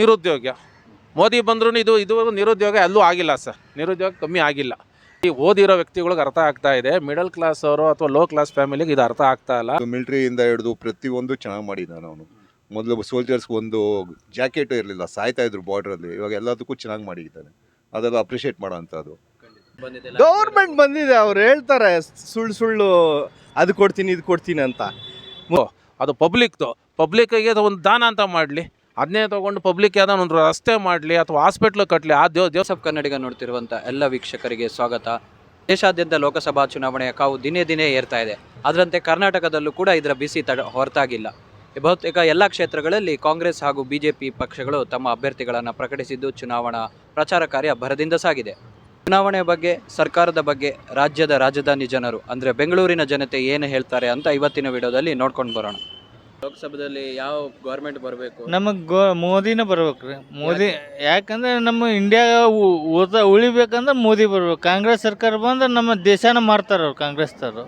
ನಿರುದ್ಯೋಗ. ಮೋದಿ ಬಂದ್ರೂ ಇದು ಇದುವರೆಗೂ ನಿರುದ್ಯೋಗ ಎಲ್ಲೂ ಆಗಿಲ್ಲ ಸರ್. ನಿರುದ್ಯೋಗ ಕಮ್ಮಿ ಆಗಿಲ್ಲ. ಈ ಓದಿರೋ ವ್ಯಕ್ತಿಗಳಿಗೆ ಅರ್ಥ ಆಗ್ತಾ ಇದೆ. ಮಿಡಲ್ ಕ್ಲಾಸ್ ಅವರು ಅಥವಾ ಲೋ ಕ್ಲಾಸ್ ಫ್ಯಾಮಿಲಿಗೆ ಇದು ಅರ್ಥ ಆಗ್ತಾ ಇಲ್ಲ. ಮಿಲ್ಟ್ರಿಯಿಂದ ಹಿಡಿದು ಪ್ರತಿಯೊಂದು ಚೆನ್ನಾಗಿ ಮಾಡಿದ್ದಾನೆ ಅವನು. ಮೊದಲು ಸೋಲ್ಜರ್ಸ್ಗೆ ಒಂದು ಜಾಕೆಟ್ ಇರಲಿಲ್ಲ ಸಾಯ್ತಾ ಇದ್ರು ಬಾರ್ಡ್ರಲ್ಲಿ ಇವಾಗ ಎಲ್ಲದಕ್ಕೂ ಚೆನ್ನಾಗಿ ಮಾಡಿದ್ದಾನೆ. ಅದೆಲ್ಲ ಅಪ್ರಿಷಿಯೇಟ್ ಮಾಡೋ ಅಂಥದ್ದು ಗೌರ್ಮೆಂಟ್ ಬಂದಿದೆ ಅವ್ರು ಹೇಳ್ತಾರೆ ಸುಳ್ಳು ಸುಳ್ಳು ಅದು ಕೊಡ್ತೀನಿ ಇದು ಕೊಡ್ತೀನಿ ಅಂತ. ಅದು ಪಬ್ಲಿಕ್ದು ಪಬ್ಲಿಕ್ಕಿಗೆ ಒಂದು ದಾನ ಅಂತ ಮಾಡಲಿ. ಅದನ್ನೇ ತೊಗೊಂಡು ಪಬ್ಲಿಕ್ ಯಾವ್ದಾನ ಒಂದು ರಸ್ತೆ ಮಾಡಲಿ ಅಥವಾ ಹಾಸ್ಪಿಟ್ಲ್ ಕಟ್ಟಲಿ ಆ ದೇವ್ ದೇವ್ ಸಬ್ ಕನ್ನಡಿಗ ನೋಡ್ತಿರುವಂಥ ಎಲ್ಲ ವೀಕ್ಷಕರಿಗೆ ಸ್ವಾಗತ. ದೇಶಾದ್ಯಂತ ಲೋಕಸಭಾ ಚುನಾವಣೆಯ ಕಾವು ದಿನೇ ದಿನೇ ಏರ್ತಾ ಇದೆ. ಅದರಂತೆ ಕರ್ನಾಟಕದಲ್ಲೂ ಕೂಡ ಇದರ ಬಿಸಿ ತಡ ಹೊರತಾಗಿಲ್ಲ. ಬಹುತೇಕ ಎಲ್ಲ ಕ್ಷೇತ್ರಗಳಲ್ಲಿ ಕಾಂಗ್ರೆಸ್ ಹಾಗೂ ಬಿಜೆಪಿ ಪಕ್ಷಗಳು ತಮ್ಮ ಅಭ್ಯರ್ಥಿಗಳನ್ನು ಪ್ರಕಟಿಸಿದ್ದು ಚುನಾವಣಾ ಪ್ರಚಾರ ಕಾರ್ಯ ಭರದಿಂದ ಸಾಗಿದೆ. ಚುನಾವಣೆ ಬಗ್ಗೆ, ಸರ್ಕಾರದ ಬಗ್ಗೆ, ರಾಜ್ಯದ ರಾಜಧಾನಿ ಜನರು, ಅಂದರೆ ಬೆಂಗಳೂರಿನ ಜನತೆ ಏನು ಹೇಳ್ತಾರೆ ಅಂತ ಇವತ್ತಿನ ವಿಡಿಯೋದಲ್ಲಿ ನೋಡ್ಕೊಂಡು ಬರೋಣ. ಲೋಕಸಭೆಯಲ್ಲಿ ಯಾವ ಗೌರ್ಮೆಂಟ್ ಬರಬೇಕು? ನಮಗೆ ಗೋ ಮೋದಿನೇ ಬರ್ಬೇಕ್ರಿ ಮೋದಿ ಯಾಕಂದ್ರೆ ನಮ್ಮ ಇಂಡಿಯಾ ಓದ ಉಳಿಬೇಕಂದ್ರೆ ಮೋದಿ ಬರ್ಬೇಕು. ಕಾಂಗ್ರೆಸ್ ಸರ್ಕಾರ ಬಂದ್ರೆ ನಮ್ಮ ದೇಶನ ಮಾರ್ತಾರ ಅವ್ರು ಕಾಂಗ್ರೆಸ್ದವ್ರು.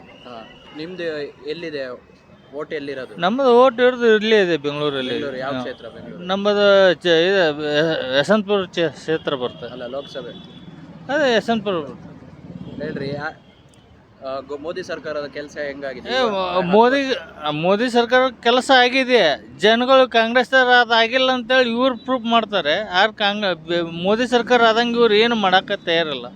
ನಿಮ್ದು ಎಲ್ಲಿದೆ? ಓಟ್ ಎಲ್ಲಿರೋದು? ನಮ್ಮದು ಓಟ್ ಇರೋದು ಇಲ್ಲೇ ಇದೆ ಬೆಂಗಳೂರಲ್ಲಿ. ಬೆಂಗಳೂರು ಯಾವ ಕ್ಷೇತ್ರ ಬೆಂಗಳೂರು? ನಮ್ಮದು ಚ ಇದು ಯಶವಂತಪುರ ಕ್ಷೇತ್ರ ಬರ್ತದೆ. ಅಲ್ಲ ಲೋಕಸಭೆ. ಅದೇ ಯಶವಂತಪುರ ಬರ್ತದೆ. ಹೇಳ್ರಿ ಯಾ- ಮೋದಿ ಸರ್ಕಾರದ ಕೆಲಸ ಹೆಂಗಾಗಿದೆ? ಮೋದಿ ಮೋದಿ ಸರ್ಕಾರ ಕೆಲಸ ಆಗಿದೆ. ಜನಗಳು ಕಾಂಗ್ರೆಸ್ದವ್ರು ಅದು ಆಗಿಲ್ಲ ಅಂತೇಳಿ ಇವ್ರು ಪ್ರೂಫ್ ಮಾಡ್ತಾರೆ. ಆದ್ರೆ ಕಾಂಗ್ ಬೆ- ಮೋದಿ ಸರ್ಕಾರ ಆದಂಗೆ ಇವ್ರು ಏನು ಮಾಡಕ್ಕೆ ತಯಾರಿಲ್ಲ.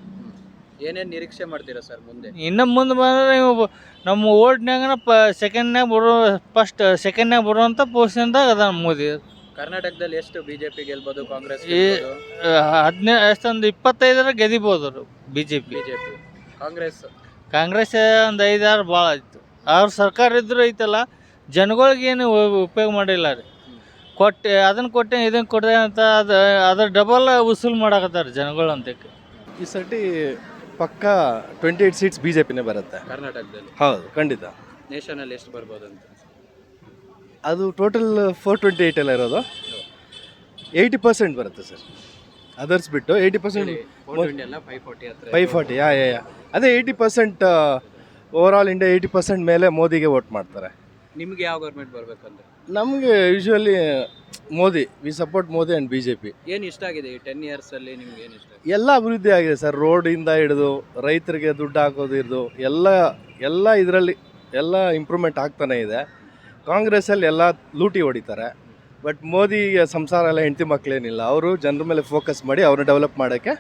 ಏನೇನು ನಿರೀಕ್ಷೆ ಮಾಡ್ತೀರಾ ಸರ್ ಮುಂದೆ? ಇನ್ನು ಮುಂದೆ ಬಂದರೆ ನೀವು ನಮ್ಮ ಓಟ್ನಾಗನ ಪ ಸೆಕೆಂಡ್ನ್ಯಾಗ ಬರೋ ಫಸ್ಟ್ ಸೆಕೆಂಡ್ನಾಗ ಬರುವಂಥ ಪೊಸಿಷನ್ದಾಗ ಅದ ಮೋದಿ. ಕರ್ನಾಟಕದಲ್ಲಿ ಎಷ್ಟು ಬಿಜೆಪಿ ಗೆಲ್ಬೋದು ಕಾಂಗ್ರೆಸ್ ಹದಿನೈದು ಎಷ್ಟೊಂದು ಇಪ್ಪತ್ತೈದರ ಗೆದಿಬೋದು B J P BJP. Congress Congress ಒಂದು ಐದಾರು ಭಾಳ ಆಯಿತು. ಅವ್ರ ಸರ್ಕಾರ ಇದ್ದರೂ ಐತಲ್ಲ ಜನಗಳಿಗೆ ಏನು ಉಪಯೋಗ ಮಾಡಿಲ್ಲ ರೀ. ಕೊಟ್ಟೆ ಅದನ್ನು ಕೊಟ್ಟೆ ಇದನ್ನು ಕೊಟ್ಟೆ ಅಂತ ಅದು ಅದ್ರ ಡಬಲ್ ವಸೂಲು ಮಾಡಕತ್ತಾರೆ ಜನಗಳು ಅಂತಕ್ಕೆ ಈ ಸರ್ಟಿ ಪಕ್ಕ twenty eight seats B J ಪಿನೇ ಬರುತ್ತೆ. ಕರ್ನಾಟಕದಲ್ಲಿ? ಹೌದು ಖಂಡಿತ. ನೇಷನಲ್ಲಿ ಎಷ್ಟು ಬರ್ಬೋದು ಅಂತ? ಅದು ಟೋಟಲ್ ಫೋರ್ ಟ್ವೆಂಟಿ ಏಯ್ಟ್ ಎಲ್ಲ ಇರೋದು. ಏಯ್ಟಿ ಪರ್ಸೆಂಟ್ ಬರುತ್ತೆ ಸರ್. ಅದರ್ಸ್ ಬಿಟ್ಟು eighty percent five forty yeah yeah yeah ಅದೇ eighty percent over all India eighty percent ಮೇಲೆ ಮೋದಿಗೆ ವೋಟ್ ಮಾಡ್ತಾರೆ. ನಿಮ್ಗೆ ಯಾವ ಗೌರ್ಮೆಂಟ್ ಬರಬೇಕಂದ್ರೆ? ನಮಗೆ usually Modi we support Modi and B J P ಏನು ಇಷ್ಟ ಆಗಿದೆ? ಈ ಟೆನ್ ಇಯರ್ಸಲ್ಲಿ ನಿಮ್ಗೆ ಏನು ಇಷ್ಟ? ಎಲ್ಲ ಅಭಿವೃದ್ಧಿ ಆಗಿದೆ ಸರ್. ರೋಡಿಂದ ಹಿಡಿದು ರೈತರಿಗೆ ದುಡ್ಡು ಹಾಕೋದು ಹಿಡಿದು ಎಲ್ಲ ಎಲ್ಲ ಇದರಲ್ಲಿ ಎಲ್ಲ ಇಂಪ್ರೂವ್ಮೆಂಟ್ ಆಗ್ತಾನೆ ಇದೆ. ಕಾಂಗ್ರೆಸ್ಸಲ್ಲಿ ಎಲ್ಲ ಲೂಟಿ ಹೊಡಿತಾರೆ. ಬಟ್ ಮೋದಿ ಸಂಸಾರ ಎಲ್ಲ ಹೆಂಡತಿ ಮಕ್ಕಳೇನಿಲ್ಲ ಅವರು ಜನರ ಮೇಲೆ ಫೋಕಸ್ ಮಾಡಿ ಅವ್ರನ್ನ ಡೆವಲಪ್ ಮಾಡೋಕ್ಕೆ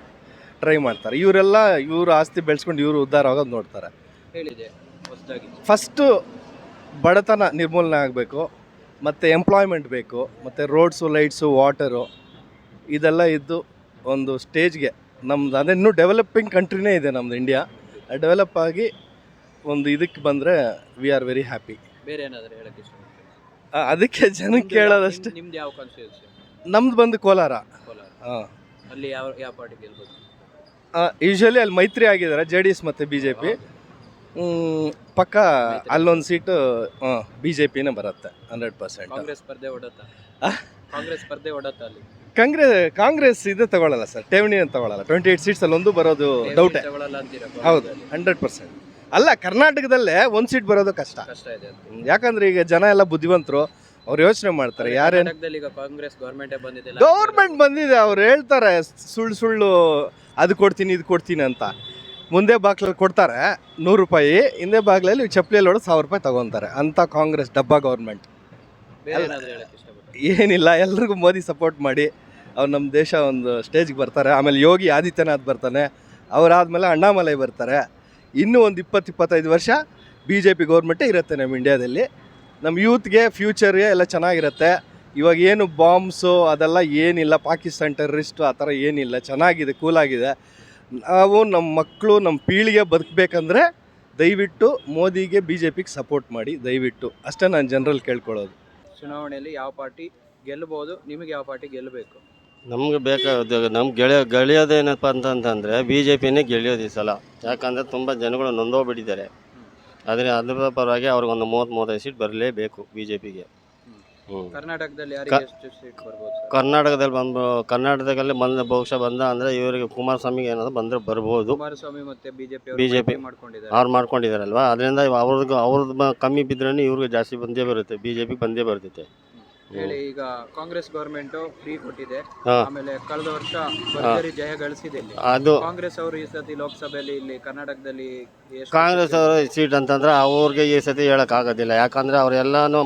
ಟ್ರೈ ಮಾಡ್ತಾರೆ. ಇವರೆಲ್ಲ ಇವರು ಆಸ್ತಿ ಬೆಳೆಸ್ಕೊಂಡು ಇವರು ಉದ್ಧಾರ ಆಗೋದು ನೋಡ್ತಾರೆ. ಹೇಳಿದೆ ಫಸ್ಟು ಬಡತನ ನಿರ್ಮೂಲನೆ ಆಗಬೇಕು ಮತ್ತು ಎಂಪ್ಲಾಯ್ಮೆಂಟ್ ಬೇಕು ಮತ್ತು ರೋಡ್ಸು ಲೈಟ್ಸು ವಾಟರು ಇದೆಲ್ಲ ಇದ್ದು ಒಂದು ಸ್ಟೇಜ್ಗೆ ನಮ್ದು ಅದೇ ಇನ್ನೂ ಡೆವಲಪಿಂಗ್ ಕಂಟ್ರಿನೇ ಇದೆ ನಮ್ಮದು ಇಂಡಿಯಾ ಡೆವಲಪ್ ಆಗಿ ಒಂದು ಇದಕ್ಕೆ ಬಂದರೆ ವಿ ಆರ್ ವೆರಿ ಹ್ಯಾಪಿ ಬೇರೆ ಏನಾದರೂ ಹೇಳೋಕ್ಕೆ ಇಷ್ಟ ಅದಕ್ಕೆ ಜನಕ್ಕೆ ಕೇಳೋದಷ್ಟೇ. ನಿಮ್ದು ಯಾವ ಕಾನ್ಸ್ಟಿಟ್ಯೂನ್ಸಿ ನಮ್ದು ಬಂದು ಕೋಲಾರ. ಕೋಲಾರ. ಹಾಂ. ಅಲ್ಲಿ ಯಾವ ಯಾವ ಪಾರ್ಟಿ ಗೆಲ್ಬೋದು? ಯೂಶ್ವಲಿ ಅಲ್ಲಿ ಮೈತ್ರಿ ಆಗಿದ್ದಾರೆ ಜೆ ಡಿ ಎಸ್ ಮತ್ತು ಬಿ ಜೆ ಪಿ ಪಕ್ಕ ಅಲ್ಲೊಂದು ಸೀಟು ಬಿ ಜೆ ಪಿನೇ ಬರುತ್ತೆ ಹಂಡ್ರೆಡ್ ಪರ್ಸೆಂಟ್. ಕಾಂಗ್ರೆಸ್ ಸ್ಪರ್ಧೆ ಒಡತ್ತಾ ಆ? ಕಾಂಗ್ರೆಸ್ ಸ್ಪರ್ಧೆ ಒಡತ್ತಾ ಅಲ್ಲಿ? ಕಾಂಗ್ರೆಸ್ ಕಾಂಗ್ರೆಸ್ ಇದು ತಗೊಳ್ಳಲ್ಲ ಸರ್ ಠೇವಣಿ ಅಂತ ತಗೊಳ್ಳಲ್ಲ ಟ್ವೆಂಟಿ ಏಟ್ ಸೀಟ್ಸ್ ಅಲ್ಲಿ ಒಂದು ಬರೋದು ಡೌಟೇ ತಗೊಳ್ಳಲ್ಲ ಅಂತೀರಾ ಹೌದು? Hundred percent. ಅಲ್ಲ ಕರ್ನಾಟಕದಲ್ಲೇ ಒಂದು ಸೀಟ್ ಬರೋದು ಕಷ್ಟ. ಕಷ್ಟ ಇದೆ ಯಾಕಂದ್ರೆ ಈಗ ಜನ ಎಲ್ಲ ಬುದ್ಧಿವಂತರು ಅವ್ರು ಯೋಚನೆ ಮಾಡ್ತಾರೆ ಯಾರೇ ಕರ್ನಾಟಕದಲ್ಲಿ ಈಗ ಕಾಂಗ್ರೆಸ್ ಗೌರ್ಮೆಂಟ್ ಬಂದಿದೆ ಗೌರ್ಮೆಂಟ್ ಬಂದಿದೆ ಅವ್ರು ಹೇಳ್ತಾರೆ ಸುಳ್ಳು ಸುಳ್ಳು ಅದು ಕೊಡ್ತೀನಿ ಇದು ಕೊಡ್ತೀನಿ ಅಂತ. ಮುಂದೆ ಬಾಗ್ಲಲ್ಲಿ ಕೊಡ್ತಾರೆ ನೂರು ರೂಪಾಯಿ ಹಿಂದೆ ಬಾಗ್ಲಲ್ಲಿ ಚಪ್ಪಲಿಯಲ್ಲಿ ಹೊಡೆದು ಸಾವಿರ ರೂಪಾಯಿ ತಗೊಂತಾರೆ ಅಂತ ಕಾಂಗ್ರೆಸ್ ಡಬ್ಬಾ ಗೌರ್ಮೆಂಟ್ ಬೇರೆ ಏನಾದ್ರು ಹೇಳಕ್ ಇಷ್ಟಪಡ್ತೀನಿ ಏನಿಲ್ಲ ಎಲ್ರಿಗೂ ಮೋದಿ ಸಪೋರ್ಟ್ ಮಾಡಿ ಅವ್ರು ನಮ್ಮ ದೇಶ ಒಂದು ಸ್ಟೇಜ್ಗೆ ಬರ್ತಾರೆ. ಆಮೇಲೆ ಯೋಗಿ ಆದಿತ್ಯನಾಥ್ ಬರ್ತಾನೆ ಅವರಾದ್ಮೇಲೆ ಅಣ್ಣಾಮಲೈ ಬರ್ತಾರೆ. ಇನ್ನೂ ಒಂದು ಇಪ್ಪತ್ತು, ಇಪ್ಪತ್ತೈದು ವರ್ಷ ಬಿ ಜೆ ಪಿ ಗೌರ್ಮೆಂಟೇ ಇರುತ್ತೆ ನಮ್ಮ ಇಂಡಿಯಾದಲ್ಲಿ ನಮ್ಮ ಯೂತ್ಗೆ ಫ್ಯೂಚರ್ಗೆ ಎಲ್ಲ ಚೆನ್ನಾಗಿರುತ್ತೆ. ಇವಾಗ ಏನು ಬಾಂಬ್ಸು ಅದೆಲ್ಲ ಏನಿಲ್ಲ. ಪಾಕಿಸ್ತಾನ್ ಟೆರ್ರಿಸ್ಟು ಆ ಥರ ಏನಿಲ್ಲ. ಚೆನ್ನಾಗಿದೆ ಕೂಲಾಗಿದೆ ನಾವು ನಮ್ಮ ಮಕ್ಕಳು ನಮ್ಮ ಪೀಳಿಗೆ ಬದುಕಬೇಕಂದ್ರೆ ದಯವಿಟ್ಟು ಮೋದಿಗೆ ಬಿ ಜೆ ಪಿಗೆ ಸಪೋರ್ಟ್ ಮಾಡಿ, ದಯವಿಟ್ಟು. ಅಷ್ಟೇ ನಾನು ಜನರಲ್ಲಿ ಕೇಳ್ಕೊಳ್ಳೋದು. ಚುನಾವಣೆಯಲ್ಲಿ ಯಾವ ಪಾರ್ಟಿ ಗೆಲ್ಲಬಹುದು ನಿಮಗೆ ಯಾವ ಪಾರ್ಟಿ ಗೆಲ್ಲಬೇಕು ನಮ್ಗೆ ಬೇಕಾದ ನಮ್ಮ ಗೆಳೆಯ ಗೆಳೆಯೋದೇನಪ್ಪ ಅಂತಂತಂದರೆ ಬಿ ಜೆ ಪಿನೇ ಗೆಳೆಯೋದು ಈ ಸಲ. ಯಾಕಂದರೆ ತುಂಬ ಜನಗಳು ನೊಂದೋಗ್ಬಿಟ್ಟಿದ್ದಾರೆ. ಆದರೆ ಅದರ ಪರವಾಗಿ ಅವ್ರಿಗೊಂದು ಮೂವತ್ತು ಮೂವತ್ತೈದು ಸೀಟ್ ಬರಲೇಬೇಕು ಬಿ ಜೆ ಪಿಗೆ ಹ್ಞೂ ಕರ್ನಾಟಕದಲ್ಲಿ ಬಂದು ಕರ್ನಾಟಕದಲ್ಲಿ ಬಂದ ಬಹುಶಃ ಬಂದ ಅಂದರೆ ಇವರಿಗೆ ಕುಮಾರಸ್ವಾಮಿಗೆ ಏನಾದರೂ ಬಂದರೆ ಬರ್ಬೋದು. ಬಿ ಮತ್ತೆ ಬಿಜೆಪಿ BJP. ಮಾಡ್ಕೊಂಡಿದ್ದಾರೆ. ಅವ್ರು ಮಾಡ್ಕೊಂಡಿದಾರಲ್ವಾ ಅದರಿಂದ ಅವ್ರದ್ದು ಅವ್ರದ್ದು ಕಮ್ಮಿ ಬಿದ್ದರೆ ಇವ್ರಿಗೆ ಜಾಸ್ತಿ ಬಂದೇ ಬರುತ್ತೆ. ಬಿ ಜೆ ಪಿಗೆ ಬಂದೇ ಬರ್ತೈತೆ. ಹೇಳಿ ಈಗ ಕಾಂಗ್ರೆಸ್ ಗವರ್ಮೆಂಟ್ ಫ್ರೀ ಕೊಟ್ಟಿದೆ. ಆಮೇಲೆ ಕಳೆದ ವರ್ಷ ಭರ್ಜರಿ ಜಯ ಗಳಿಸಿದೆ ಇಲ್ಲಿ. ಅದು ಕಾಂಗ್ರೆಸ್ ಅವರು ಈ ಸತಿ ಲೋಕಸಭೆಯಲ್ಲಿ ಇಲ್ಲಿ ಕರ್ನಾಟಕದಲ್ಲಿ ಎಷ್ಟು ಕಾಂಗ್ರೆಸ್ ಅವರು ಸೀಟ್ ಅಂತಂದ್ರೆ ಅವ್ರಿಗೆ ಈ ಸತಿ ಆಗೋದಿಲ್ಲ. ಯಾಕಂದರೆ ಅವರೆಲ್ಲನೂ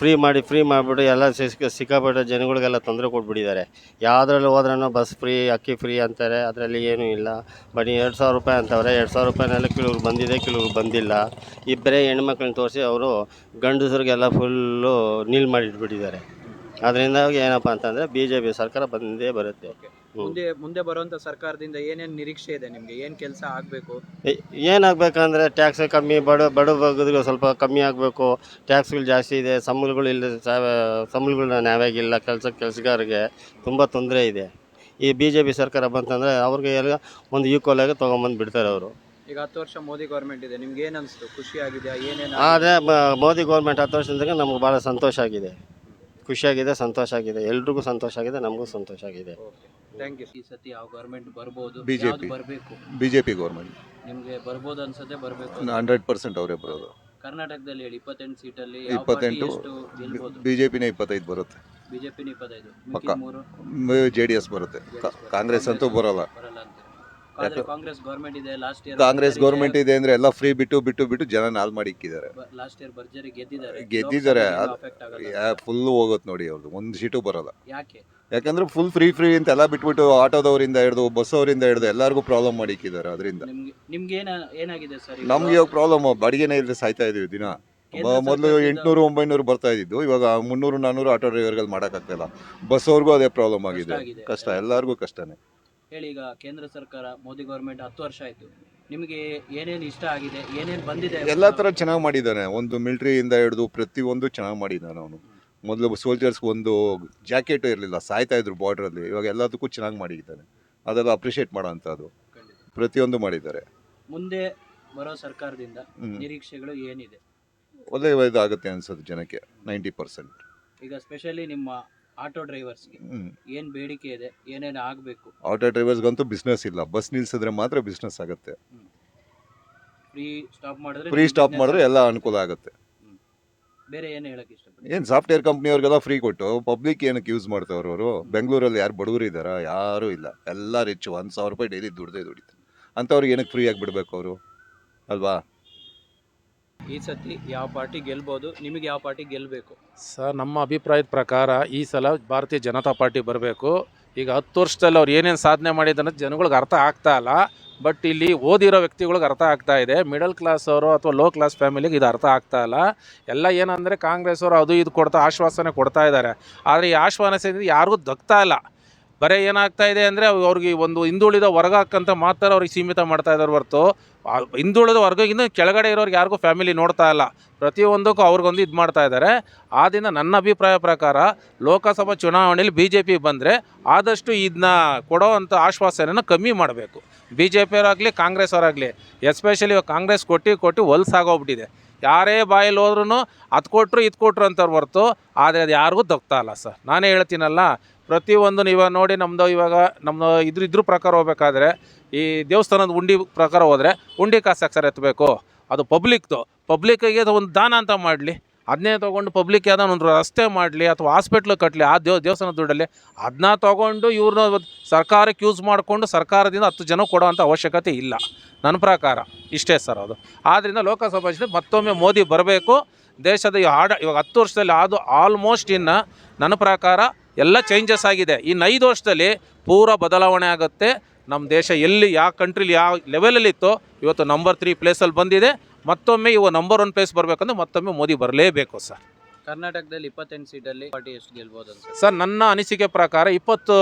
ಫ್ರೀ ಮಾಡಿ ಫ್ರೀ ಮಾಡಿಬಿಟ್ಟು ಎಲ್ಲ ಸಿಕ್ಕ ಸಿಕ್ಕಾಪಟ್ಟೆ ಜನಗಳಿಗೆಲ್ಲ ತೊಂದರೆ ಕೊಟ್ಬಿಟ್ಟಿದ್ದಾರೆ. ಯಾವುದ್ರಲ್ಲಿ ಹೋದ್ರೂ ಬಸ್ ಫ್ರೀ ಅಕ್ಕಿ ಫ್ರೀ ಅಂತಾರೆ. ಅದರಲ್ಲಿ ಏನೂ ಇಲ್ಲ. ಬಟ್ ಎರಡು ಸಾವಿರ ರೂಪಾಯಿ ಅಂತವ್ರೆ ಎರಡು ಸಾವಿರ ರೂಪಾಯಿನೆಲ್ಲ ಕೆಲವ್ರು ಬಂದಿದೆ ಕೆಲವ್ರು ಬಂದಿಲ್ಲ. ಇಬ್ಬರೇ ಹೆಣ್ಮಕ್ಳನ್ನ ತೋರಿಸಿ ಅವರು ಗಂಡಸರಿಗೆಲ್ಲ ಫುಲ್ಲು ನೀಲ್ ಮಾಡಿಟ್ಬಿಟ್ಟಿದ್ದಾರೆ. ಅದರಿಂದ ಏನಪ್ಪ ಅಂತಂದರೆ ಬಿ ಜೆ ಪಿ ಸರ್ಕಾರ ಬಂದೇ ಬರುತ್ತೆ. ಮುಂದೆ ಮುಂದೆ ಬರುವಂತ ಸರ್ಕಾರದಿಂದ ಏನೇನು ನಿರೀಕ್ಷೆ ಇದೆ ನಿಮಗೆ? ಏನು ಕೆಲಸ ಆಗಬೇಕು? ಏನಾಗಬೇಕಂದ್ರೆ ಟ್ಯಾಕ್ಸ್ ಕಮ್ಮಿ ಬಡ ಬಡ ಸ್ವಲ್ಪ ಕಮ್ಮಿ ಆಗಬೇಕು. ಟ್ಯಾಕ್ಸ್ಗಳು ಜಾಸ್ತಿ ಇದೆ ಸಂಬಳಗಳು ಇಲ್ಲ ಸಂಬಳಗಳನ್ನ ನ್ಯಾಯಾಗಿಲ್ಲ ಕೆಲಸ ಕೆಲಸಗಾರಿಗೆ ತುಂಬ ತೊಂದರೆ ಇದೆ. ಈ ಬಿ ಜೆ ಪಿ ಸರ್ಕಾರ ಬಂತಂದ್ರೆ ಅವ್ರಿಗೆ ಎಲ್ಲ ಒಂದು ಈಕ್ವಲ್ ಆಗಿ ತೊಗೊಂಬಂದು ಬಿಡ್ತಾರೆ ಅವರು. ಈಗ ಹತ್ತು ವರ್ಷ ಮೋದಿ ಗೌರ್ಮೆಂಟ್ ಇದೆ. ನಿಮ್ಗೆ ಏನು ಅನ್ಸುತ್ತೆ ಖುಷಿ ಆಗಿದೆ ಏನೇನು ಆದರೆ ಮೋದಿ ಗೌರ್ಮೆಂಟ್ ಹತ್ತು ವರ್ಷದಿಂದ ನಮ್ಗೆ ಭಾಳ ಸಂತೋಷ ಆಗಿದೆ. ಖುಷಿಯಾಗಿದೆ ಸಂತೋಷ ಆಗಿದೆ. ಎಲ್ರಿಗೂ ಸಂತೋಷ ಆಗಿದೆ ನಮಗೂ ಸಂತೋಷ ಆಗಿದೆ. ಥ್ಯಾಂಕ್ ಯು ಈ ಸತಿ ಯಾವ ಗೌರ್ಮೆಂಟ್ ಬರ್ಬೋದು? BJP. ಯಾವ್ದು ಬರ್ಬೇಕು? ಬಿ ಜೆ ಪಿ ಗೌರ್ಮೆಂಟ್ ನಿಮ್ಗೆ ಬರ್ಬೋದು ಅನ್ಸತ್ತೆ ಬರ್ಬೇಕು ಹಂಡ್ರೆಡ್ ಪರ್ಸೆಂಟ್ ಅವರೇ ಬರೋದು. ಕರ್ನಾಟಕದಲ್ಲಿ ಹೇಳಿ ಇಪ್ಪತ್ತೆಂಟು ಸೀಟಲ್ಲಿ ಇಪ್ಪತ್ತೆಂಟು ಎಷ್ಟು ಗೆಲ್ಬೋದು? ಬಿ ಜೆ ಪಿನೇ ಇಪ್ಪತ್ತೈದು ಬರುತ್ತೆ. ಬಿಜೆಪಿ ಇಪ್ಪತ್ತೈದು. ಪಕ್ಕ. ಮಿಕ್ಕಿದ ಮೂರು ಜೆ ಡಿ ಎಸ್ ಬರುತ್ತೆ. ಕಾ- ಕಾಂಗ್ರೆಸ್ ಅಂತೂ ಬರೋಲ್ಲ. ಬರಲ್ಲ ಅಂತ. ಕಾಂಗ್ರೆಸ್ ಗೌರ್ಮೆಂಟ್ ಇದೆ ಲಾಸ್ಟ್ ಇಯರ್ ಕಾಂಗ್ರೆಸ್ ಗೌರ್ಮೆಂಟ್ ಇದೆ ಅಂದ್ರೆ ಎಲ್ಲ ಫ್ರೀ ಬಿಟ್ಟು ಬಿಟ್ಟು ಬಿಟ್ಟು ಜನ ನಾಲ್ ಮಾಡಿ ಇಕ್ಕಿದ್ದಾರೆ. ಲಾಸ್ಟ್ ಇಯರ್ ಭರ್ಜರಿ ಗೆದ್ದಿದ್ದಾರೆ. ಗೆದ್ದಿದ್ದಾರೆ. ಫುಲ್ ಹೋಗುತ್ತೆ ನೋಡಿ ಅವ್ರದ್ದು ಒಂದು ಸೀಟು ಬರೋಲ್ಲ. ಯಾಕೆ? ಯಾಕಂದ್ರೆ ಫುಲ್ ಫ್ರೀ ಫ್ರೀ ಅಂತ ಎಲ್ಲ ಬಿಟ್ಬಿಟ್ಟು ಆಟೋದವರಿಂದ ಹಿಡಿದು ಬಸ್ ಅವರಿಂದ ಹಿಡಿದು ಎಲ್ಲರಿಗೂ ಪ್ರಾಬ್ಲಮ್ ಮಾಡಿ ಇಕ್ಕಿದ್ದಾರೆ ಅದರಿಂದ. ನಿಮ್ಗೆ ನಿಮ್ಗೆ ಏನ ಏನಾಗಿದೆ ಸರ್ ನಮ್ಗೆ ಇವಾಗ ಪ್ರಾಬ್ಲಮ್ ಬಾಡಿಗೆನೇ ಇಲ್ಲದೆ ಸಾಯ್ತಾ ಇದೀವಿ ದಿನ. ಮೊದಲು ಎಂಟುನೂರು ಒಂಬೈನೂರು ಬರ್ತಾ ಇದ್ದಿದ್ದು. ಇವಾಗ ಮುನ್ನೂರು ನಾನ್ನೂರು ಆಟೋ ಡ್ರೈವರ್ಗಳು ಮಾಡೋಕ್ಕಾಗ್ತಿಲ್ಲ ಬಸ್ ಅವ್ರಿಗೂ ಅದೇ ಪ್ರಾಬ್ಲಮ್ ಆಗಿದೆ. ಕಷ್ಟ ಎಲ್ಲರಿಗೂ ಕಷ್ಟನೇ. ಹೇಳಿ ಈಗ ಕೇಂದ್ರ ಸರ್ಕಾರ ಮೋದಿ ಗೌರ್ಮೆಂಟ್ ಹತ್ತು ವರ್ಷ ಆಯ್ತು. ನಿಮಗೆ ಏನೇನು ಇಷ್ಟ ಆಗಿದೆ ಏನೇನು ಬಂದಿದೆ? ಎಲ್ಲ ಥರ ಚೆನ್ನಾಗಿ ಮಾಡಿದ್ದಾನೆ. ಒಂದು ಮಿಲ್ಟ್ರಿಯಿಂದ ಹಿಡಿದು ಪ್ರತಿಯೊಂದು ಚೆನ್ನಾಗಿ ಮಾಡಿದ್ದಾನೆ ಅವನು. ಮೊದಲು ಸೋಲ್ಜರ್ಸ್ಗೆ ಒಂದು ಜಾಕೆಟ್ ಇರಲಿಲ್ಲ ಸಾಯ್ತಾ ಇದ್ರು ಬಾರ್ಡ್ರಲ್ಲಿ ಇವಾಗ ಎಲ್ಲದಕ್ಕೂ ಚೆನ್ನಾಗಿ ಮಾಡಿದ್ದಾನೆ. ಅದೆಲ್ಲ ಅಪ್ರಿಷಿಯೇಟ್ ಮಾಡೋ ಅಂಥದ್ದು ಖಂಡಿತ. ಪ್ರತಿಯೊಂದು ಮಾಡಿದ್ದಾರೆ. ಮುಂದೆ ಬರೋ ಸರ್ಕಾರದಿಂದ ನಿರೀಕ್ಷೆಗಳು ಏನಿದೆ? ಒಳ್ಳೆಯ ಇದಾಗುತ್ತೆ ಅನ್ಸೋದು ಜನಕ್ಕೆ ನೈಂಟಿ ಪರ್ಸೆಂಟ್ ಈಗ ಸ್ಪೆಷಲಿ ನಿಮ್ಮ ಆಟೋ ಡ್ರೈವರ್ಸ್ಗೆ. ಏನ್ ಬೇಡಿಕೆ ಇದೆ ಏನೇನು ಆಗಬೇಕು? ಆಟೋ ಡ್ರೈವರ್ಸ್ಗಂತೂ ಬಿಸ್ನೆಸ್ ಇಲ್ಲ. ಬಸ್ ನಿಲ್ಸಿದ್ರೆ ಮಾತ್ರ ಬಿಸ್ನೆಸ್ ಆಗುತ್ತೆ. ಫ್ರೀ ಸ್ಟಾಪ್ ಮಾಡಿದ್ರೆ ಫ್ರೀ ಸ್ಟಾಪ್ ಮಾಡಿದ್ರೆ ಎಲ್ಲ ಅನುಕೂಲ ಆಗುತ್ತೆ. ಬೇರೆ ಏನು ಹೇಳಕ್ಕೆ ಇಷ್ಟಪಡ್ತೀನಿ ಏನು ಸಾಫ್ಟ್ವೇರ್ ಕಂಪ್ನಿಯವ್ರಿಗೆಲ್ಲ ಫ್ರೀ ಕೊಟ್ಟು ಪಬ್ಲಿಕ್ ಏನಕ್ಕೆ ಯೂಸ್ ಮಾಡ್ತಾವ್ರು ಅವರು? ಬೆಂಗಳೂರಲ್ಲಿ ಯಾರು ಬಡವರು ಇದ್ದಾರಾ? ಯಾರೂ ಇಲ್ಲ. ಎಲ್ಲ ರಿಚ್ ಒಂದು ಸಾವಿರ ರೂಪಾಯಿ ಡೈಲಿ ದುಡ್ದೇ ದುಡಿತಾರೆ. ಅಂಥವ್ರಿಗೆ ಏನಕ್ಕೆ ಫ್ರೀ ಆಗಿ ಬಿಡಬೇಕು ಅವರು? ಅಲ್ವಾ? ಈ ಸತಿ ಯಾವ ಪಾರ್ಟಿ ಗೆಲ್ಬೋದು? ನಿಮಗೆ ಯಾವ ಪಾರ್ಟಿ ಗೆಲ್ಬೇಕು? ಸರ್, ನಮ್ಮ ಅಭಿಪ್ರಾಯದ ಪ್ರಕಾರ ಈ ಸಲ ಭಾರತೀಯ ಜನತಾ ಪಾರ್ಟಿ ಬರಬೇಕು. ಈಗ ಹತ್ತು ವರ್ಷದಲ್ಲಿ ಅವ್ರು ಏನೇನು ಸಾಧನೆ ಮಾಡಿದ್ದಾರೆ ಜನಗಳಿಗೆ ಅರ್ಥ ಆಗ್ತಾ ಇಲ್ಲ. ಬಟ್ ಇಲ್ಲಿ ಓದಿರೋ ವ್ಯಕ್ತಿಗಳಿಗೆ ಅರ್ಥ ಆಗ್ತಾ ಇದೆ. ಮಿಡಲ್ ಕ್ಲಾಸ್ ಅವರು ಅಥವಾ ಲೋ ಕ್ಲಾಸ್ ಫ್ಯಾಮಿಲಿಗೆ ಇದು ಅರ್ಥ ಆಗ್ತಾ ಇಲ್ಲ. ಎಲ್ಲ ಏನಂದರೆ ಕಾಂಗ್ರೆಸ್ ಅವರು ಅದು ಇದು ಕೊಡ್ತಾ ಆಶ್ವಾಸನೆ ಕೊಡ್ತಾ ಇದ್ದಾರೆ. ಆದರೆ ಈ ಆಶ್ವಾಸನೆ ಯಾರಿಗೂ ದಕ್ತಾ ಇಲ್ಲ. ಬರೀ ಏನಾಗ್ತಾ ಇದೆ ಅಂದರೆ ಅವ್ರಿಗೆ ಒಂದು ಹಿಂದುಳಿದ ವರ್ಗ ಹಾಕಂತ ಮಾತ್ರ ಅವ್ರಿಗೆ ಸೀಮಿತ ಮಾಡ್ತಾ ಇದ್ದಾರೆ ಹೊರತು. ಹಿಂದುಳಿದ ವರ್ಗಕ್ಕಿಂತ ಕೆಳಗಡೆ ಇರೋರಿಗೆ ಯಾರಿಗೂ ಫ್ಯಾಮಿಲಿ ನೋಡ್ತಾ ಇಲ್ಲ. ಪ್ರತಿಯೊಂದಕ್ಕೂ ಅವ್ರಿಗೊಂದು ಇದು ಮಾಡ್ತಾ ಇದ್ದಾರೆ ಆದ್ದರಿಂದ ನನ್ನ ಅಭಿಪ್ರಾಯ ಪ್ರಕಾರ ಲೋಕಸಭಾ ಚುನಾವಣೆಯಲ್ಲಿ ಬಿ ಜೆ ಪಿ ಬಂದರೆ ಆದಷ್ಟು ಇದನ್ನ ಕೊಡೋವಂಥ ಆಶ್ವಾಸನೆಯನ್ನು ಕಮ್ಮಿ ಮಾಡಬೇಕು. ಬಿ ಜೆ ಪಿಯವರಾಗಲಿ ಕಾಂಗ್ರೆಸ್ ಅವರಾಗಲಿ ಎಸ್ಪೆಷಲಿ ಕಾಂಗ್ರೆಸ್ ಕೊಟ್ಟು ಕೊಟ್ಟು ಹೊಲ್ಸಾಗೋಗ್ಬಿಟ್ಟಿದೆ. ಯಾರೇ ಬಾಯಲ್ಲಿ ಹೋದ್ರೂ ಅದು ಕೊಟ್ಟರು ಇದು ಕೊಟ್ಟರು ಅಂತ ಹೊರ್ತು ಆದರೆ ಅದು ಯಾರಿಗೂ ದೊಗ್ತಾ ಇಲ್ಲ ಸರ್. ನಾನೇ ಹೇಳ್ತೀನಲ್ಲ ಪ್ರತಿಯೊಂದು ಇವಾಗ ನೋಡಿ ನಮ್ಮದು ಇವಾಗ ನಮ್ಮದು ಇದ್ರ ಇದ್ರ ಪ್ರಕಾರ ಹೋಗ್ಬೇಕಾದ್ರೆ ಈ ದೇವಸ್ಥಾನದ ಉಂಡಿ ಪ್ರಕಾರ ಹೋದರೆ ಉಂಡಿ ಕಾಸು ಸರ್ ಎತ್ತಬೇಕು? ಅದು ಪಬ್ಲಿಕ್ದು. ಪಬ್ಲಿಕ್ಕಿಗೆ ಅದು ಒಂದು ದಾನ ಅಂತ ಮಾಡಲಿ. ಅದನ್ನೇ ತೊಗೊಂಡು ಪಬ್ಲಿಕ್ ಯಾವ್ದಾನ ಒಂದು ರಸ್ತೆ ಮಾಡಲಿ ಅಥವಾ ಹಾಸ್ಪಿಟ್ಲ್ ಕಟ್ಟಲಿ ಆ ದೇವ ದೇವಸ್ಥಾನದ ದುಡ್ಡಲ್ಲಿ ಅದನ್ನ ತೊಗೊಂಡು ಇವ್ರನ್ನ ಸರ್ಕಾರಕ್ಕೆ ಯೂಸ್ ಮಾಡಿಕೊಂಡು ಸರ್ಕಾರದಿಂದ ಹತ್ತು ಜನ ಕೊಡೋವಂಥ ಅವಶ್ಯಕತೆ ಇಲ್ಲ. ನನ್ನ ಪ್ರಕಾರ ಇಷ್ಟೇ ಸರ್ ಅದು. ಆದ್ದರಿಂದ ಲೋಕಸಭಾ ಚುನಾವಣೆ ಮತ್ತೊಮ್ಮೆ ಮೋದಿ ಬರಬೇಕು. ದೇಶದ ಈ ಆಡ ಇವಾಗ ಹತ್ತು ವರ್ಷದಲ್ಲಿ ಅದು ಆಲ್ಮೋಸ್ಟ್ ಇನ್ನು ನನ್ನ ಪ್ರಕಾರ ಎಲ್ಲ ಚೇಂಜಸ್ ಆಗಿದೆ. ಇನ್ನು ಐದು ವರ್ಷದಲ್ಲಿ ಪೂರ ಬದಲಾವಣೆ ಆಗುತ್ತೆ. ನಮ್ಮ ದೇಶ ಎಲ್ಲಿ ಯಾವ ಕಂಟ್ರಿಲಿ ಯಾವ ಲೆವೆಲಲ್ಲಿ ಇತ್ತೋ ಇವತ್ತು ನಂಬರ್ ತ್ರೀ ಪ್ಲೇಸಲ್ಲಿ ಬಂದಿದೆ. ಮತ್ತೊಮ್ಮೆ ಇವ ನಂಬರ್ ಒನ್ ಪ್ಲೇಸ್ ಬರಬೇಕಂದ್ರೆ ಮತ್ತೊಮ್ಮೆ ಮೋದಿ ಬರಲೇಬೇಕು ಸರ್. ಕರ್ನಾಟಕದಲ್ಲಿ ಇಪ್ಪತ್ತೆಂಟು ಸೀಟಲ್ಲಿ ಪಾರ್ಟಿ ಎಷ್ಟು ಗೆಲ್ಬೋದು ಅಂತ ಸರ್. ನನ್ನ ಅನಿಸಿಕೆ ಪ್ರಕಾರ ಇಪ್ಪತ್ತು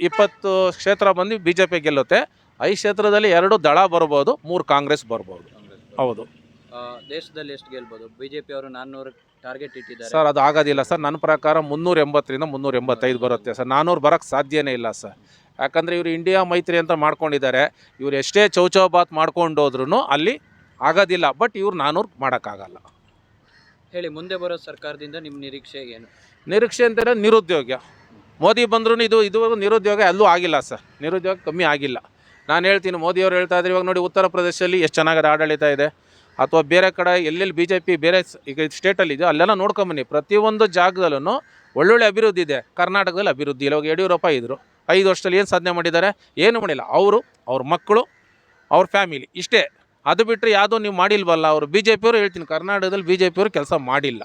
ಇಪ್ಪತ್ತು ಕ್ಷೇತ್ರ ಬಂದು ಬಿ ಜೆ ಪಿ ಗೆಲ್ಲುತ್ತೆ. ಐದು ಕ್ಷೇತ್ರದಲ್ಲಿ ಎರಡು ದಳ ಬರ್ಬೋದು ಮೂರು ಕಾಂಗ್ರೆಸ್ ಬರ್ಬೋದು. ಹೌದು. ಆ, ದೇಶದಲ್ಲಿ ಎಷ್ಟು ಗೆಲ್ಬೋದು? ಬಿಜೆಪಿ ಅವರು ನಾನ್ನೂರು ಟಾರ್ಗೆಟ್ ಇಟ್ಟಿದ್ದಾರೆ. ಸರ್ ಅದು ಆಗೋದಿಲ್ಲ ಸರ್. ನನ್ನ ಪ್ರಕಾರ ಮುನ್ನೂರ ಎಂಬತ್ತರಿಂದ ಮುನ್ನೂರ ಎಂಬತ್ತೈದು ಬರುತ್ತೆ ಸರ್. ನಾನ್ನೂರು ಬರೋಕ್ಕೆ ಸಾಧ್ಯನೇ ಇಲ್ಲ ಸರ್. ಯಾಕಂದರೆ ಇವರು ಇಂಡಿಯಾ ಮೈತ್ರಿ ಅಂತ ಮಾಡ್ಕೊಂಡಿದ್ದಾರೆ. ಇವರು ಎಷ್ಟೇ ಚೌಚೌಬಾತ್ ಮಾಡ್ಕೊಂಡು ಹೋದ್ರೂ ಅಲ್ಲಿ ಆಗೋದಿಲ್ಲ. ಬಟ್ ಇವ್ರು ನಾನೂರು ಮಾಡೋಕ್ಕಾಗಲ್ಲ. ಹೇಳಿ ಮುಂದೆ ಬರೋ ಸರ್ಕಾರದಿಂದ ನಿಮ್ಮ ನಿರೀಕ್ಷೆ ಏನು? ನಿರೀಕ್ಷೆ ಅಂತಾರೆ ನಿರುದ್ಯೋಗ. ಮೋದಿ ಬಂದ್ರೂ ಇದು ಇದುವರೆಗೂ ನಿರುದ್ಯೋಗ ಎಲ್ಲೂ ಆಗಿಲ್ಲ ಸರ್. ನಿರುದ್ಯೋಗ ಕಮ್ಮಿ ಆಗಿಲ್ಲ. ನಾನು ಹೇಳ್ತೀನಿ ಮೋದಿಯವರು ಹೇಳ್ತಾ ಇದ್ರೆ ಇವಾಗ ನೋಡಿ ಉತ್ತರ ಪ್ರದೇಶದಲ್ಲಿ ಎಷ್ಟು ಚೆನ್ನಾಗಿದೆ ಆಡಳಿತ ಇದೆ. ಅಥವಾ ಬೇರೆ ಕಡೆ ಎಲ್ಲೆಲ್ಲಿ ಬಿ ಜೆ ಪಿ ಬೇರೆ ಈಗ ಸ್ಟೇಟಲ್ಲಿ ಇದೆಯೋ ಅಲ್ಲೆಲ್ಲ ನೋಡ್ಕೊಂಬನ್ನಿ ಪ್ರತಿಯೊಂದು ಜಾಗದಲ್ಲೂ ಒಳ್ಳೊಳ್ಳೆ ಅಭಿವೃದ್ಧಿ ಇದೆ. ಕರ್ನಾಟಕದಲ್ಲಿ ಅಭಿವೃದ್ಧಿ ಇಲ್ಲ. ಇವಾಗ ಯಡಿಯೂರಪ್ಪ ಇದ್ದರು ಐದು ವರ್ಷದಲ್ಲಿ ಏನು ಸಾಧನೆ ಮಾಡಿದ್ದಾರೆ? ಏನು ಮಾಡಿಲ್ಲ. ಅವರು, ಅವ್ರ ಮಕ್ಕಳು, ಅವ್ರ ಫ್ಯಾಮಿಲಿ ಇಷ್ಟೇ. ಅದು ಬಿಟ್ಟರೆ ಯಾವುದೋ ನೀವು ಮಾಡಿಲ್ವಲ್ಲ, ಅವರು ಬಿ ಜೆ ಪಿಯವರು ಹೇಳ್ತೀನಿ. ಕರ್ನಾಟಕದಲ್ಲಿ ಬಿ ಜೆ ಪಿಯವರು ಕೆಲಸ ಮಾಡಿಲ್ಲ.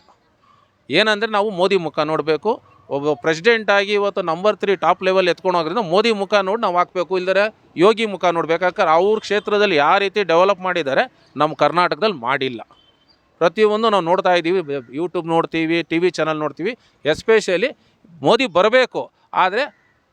ಏನಂದರೆ ನಾವು ಮೋದಿ ಮುಖ ನೋಡಬೇಕು. ಒಬ್ಬ ಪ್ರೆಸಿಡೆಂಟ್ ಆಗಿ ಇವತ್ತು ನಂಬರ್ ತ್ರೀ ಟಾಪ್ ಲೆವೆಲ್ ಎತ್ಕೊಂಡು ಹೋಗೋದ್ರಿಂದ ಮೋದಿ ಮುಖ ನೋಡಿ ನಾವು ಹಾಕಬೇಕು. ಇಲ್ದರೆ ಯೋಗಿ ಮುಖ ನೋಡ್ಬೇಕು. ಯಾಕಂದ್ರೆ ಅವ್ರ ಕ್ಷೇತ್ರದಲ್ಲಿ ಯಾವ ರೀತಿ ಡೆವಲಪ್ ಮಾಡಿದ್ದಾರೆ ನಮ್ಮ ಕರ್ನಾಟಕದಲ್ಲಿ ಮಾಡಿಲ್ಲ. ಪ್ರತಿಯೊಂದು ನಾವು ನೋಡ್ತಾ ಇದ್ದೀವಿ. ಯೂಟ್ಯೂಬ್ ನೋಡ್ತೀವಿ ಟಿ ವಿ ಚಾನಲ್ ನೋಡ್ತೀವಿ. ಎಸ್ಪೆಷಲಿ ಮೋದಿ ಬರಬೇಕು. ಆದರೆ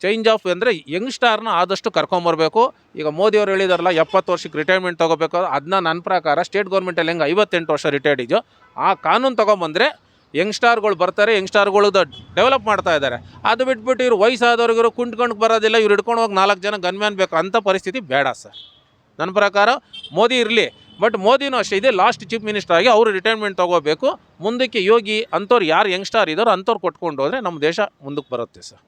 ಚೇಂಜ್ ಆಫ್ ಅಂದರೆ ಯಂಗ್ಸ್ಟಾರ್ನ ಆದಷ್ಟು ಕರ್ಕೊಂಬರ್ಬೇಕು ಈಗ ಮೋದಿಯವರು ಹೇಳಿದಾರಲ್ಲ, ಎಪ್ಪತ್ತು ವರ್ಷಕ್ಕೆ ರಿಟೈರ್ಮೆಂಟ್ ತೊಗೋಬೇಕು ಅದನ್ನ ನನ್ನ ಪ್ರಕಾರ ಸ್ಟೇಟ್ ಗೌರ್ಮೆಂಟಲ್ಲಿ ಹೆಂಗೆ ಐವತ್ತೆಂಟು ವರ್ಷ ರಿಟೈರ್ಡ್ ಇದೆಯೋ, ಆ ಕಾನೂನು ತೊಗೊಂಬಂದರೆ ಯಂಗ್ಸ್ಟಾರ್ಗಳು ಬರ್ತಾರೆ ಯಂಗ್ ಸ್ಟಾರ್ಗಳು ಡೆವಲಪ್ ಮಾಡ್ತಾ ಇದ್ದಾರೆ. ಅದು ಬಿಟ್ಬಿಟ್ಟು ಇವರು ವಯಸ್ಸಾದವ್ರಿಗೆ ಇವರು ಕುಂಟ್ಕೊಂಡು ಬರೋದಿಲ್ಲ, ಇವ್ರು ಹಿಡ್ಕೊಂಡು ಹೋಗಿ ನಾಲ್ಕು ಜನ ಗನ್ಮ್ಯಾನ್ ಬೇಕು ಅಂಥ ಪರಿಸ್ಥಿತಿ ಬೇಡ ಸರ್. ನನ್ನ ಪ್ರಕಾರ ಮೋದಿ ಇರಲಿ, ಬಟ್ ಮೋದಿನೂ ಅಷ್ಟೇ, ಇದೆ ಲಾಸ್ಟ್ ಚೀಫ್ ಮಿನಿಸ್ಟರ್ ಆಗಿ ಅವರು ರಿಟೈರ್ಮೆಂಟ್ ತೊಗೋಬೇಕು. ಮುಂದಕ್ಕೆ ಯೋಗಿ ಅಂಥವ್ರು ಯಾರು ಯಂಗ್ಸ್ಟಾರ್ ಇದ್ದಾರೋ ಅಂಥವ್ರು ಕೊಟ್ಕೊಂಡು ಹೋದರೆ ನಮ್ಮ ದೇಶ ಮುಂದಕ್ಕೆ ಬರುತ್ತೆ ಸರ್.